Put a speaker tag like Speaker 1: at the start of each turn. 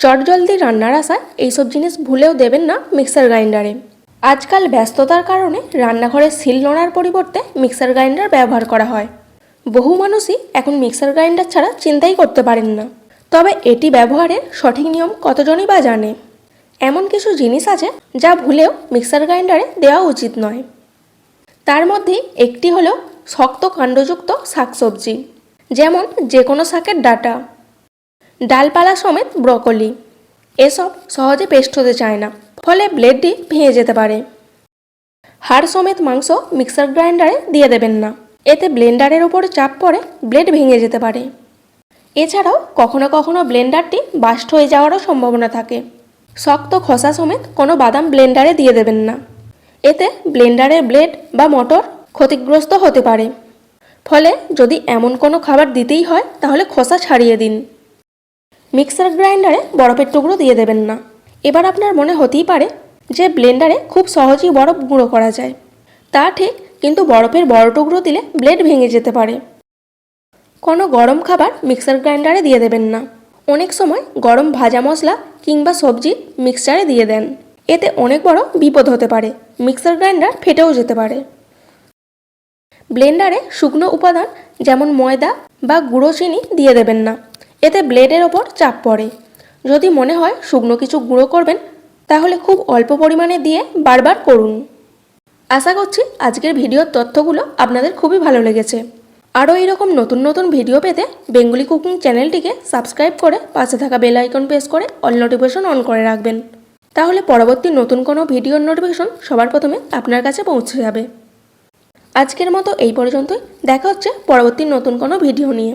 Speaker 1: চটজলদি রান্নার আশায় এইসব জিনিস ভুলেও দেবেন না মিক্সার গ্রাইন্ডারে। আজকাল ব্যস্ততার কারণে রান্নাঘরে শিল নোড়ার পরিবর্তে মিক্সার গ্রাইন্ডার ব্যবহার করা হয়। বহু মানুষই এখন মিক্সার গ্রাইন্ডার ছাড়া চিন্তাই করতে পারেন না। তবে এটি ব্যবহারের সঠিক নিয়ম কতজনই বা জানে? এমন কিছু জিনিস আছে যা ভুলেও মিক্সার গ্রাইন্ডারে দেওয়া উচিত নয়। তার মধ্যে একটি হলো শক্ত কাণ্ডযুক্ত শাকসবজি, যেমন যে কোনো শাকের ডাটা। ডালপালা সমেত ব্রকলি। এসব সহজে পেস্ট হতে চায় না, ফলে ব্লেডটি ভেঙে যেতে পারে। হাড় সমেত মাংস মিক্সার গ্রাইন্ডারে দিয়ে দেবেন না। এতে ব্লেন্ডারের উপর চাপ পড়ে ব্লেড ভেঙে যেতে পারে। এছাড়াও কখনো কখনো ব্লেন্ডারটি বাস্ট হয়ে যাওয়ারও সম্ভাবনা থাকে। শক্ত খসা সমেত কোনো বাদাম ব্লেন্ডারে দিয়ে দেবেন না। এতে ব্লেন্ডারের ব্লেড বা মোটর ক্ষতিগ্রস্ত হতে পারে। ফলে যদি এমন কোনো খাবার দিতেই হয়, তাহলে খসা ছাড়িয়ে দিন। মিক্সার গ্রাইন্ডারে বরফের টুকরো দিয়ে দেবেন না। এবার আপনার মনে হতেই পারে যে ব্লেন্ডারে খুব সহজেই বরফ গুঁড়ো করা যায়। তা ঠিক, কিন্তু বরফের বড় টুকরো দিলে ব্লেড ভেঙে যেতে পারে। কোনো গরম খাবার মিক্সার গ্রাইন্ডারে দিয়ে দেবেন না। অনেক সময় গরম ভাজা মশলা কিংবা সবজি মিক্সচারে দিয়ে দেন। এতে অনেক বড় বিপদ হতে পারে, মিক্সার গ্রাইন্ডার ফেটেও যেতে পারে। ব্লেন্ডারে শুকনো উপাদান যেমন ময়দা বা গুঁড়ো চিনি দিয়ে দেবেন না। এতে ব্লেডের ওপর চাপ পড়ে। যদি মনে হয় শুকনো কিছু গুঁড়ো করবেন, তাহলে খুব অল্প পরিমাণে দিয়ে বারবার করুন। আশা করছি আজকের ভিডিওর তথ্যগুলো আপনাদের খুবই ভালো লেগেছে। আরও এইরকম নতুন নতুন ভিডিও পেতে বেঙ্গলি কুকিং চ্যানেলটিকে সাবস্ক্রাইব করে পাশে থাকা বেল আইকন প্রেস করে অল নোটিফিকেশন অন করে রাখবেন। তাহলে পরবর্তী নতুন কোনো ভিডিওর নোটিফিকেশন সবার প্রথমে আপনার কাছে পৌঁছে যাবে। আজকের মতো এই পর্যন্তই। দেখা হচ্ছে পরবর্তী নতুন কোনো ভিডিও নিয়ে।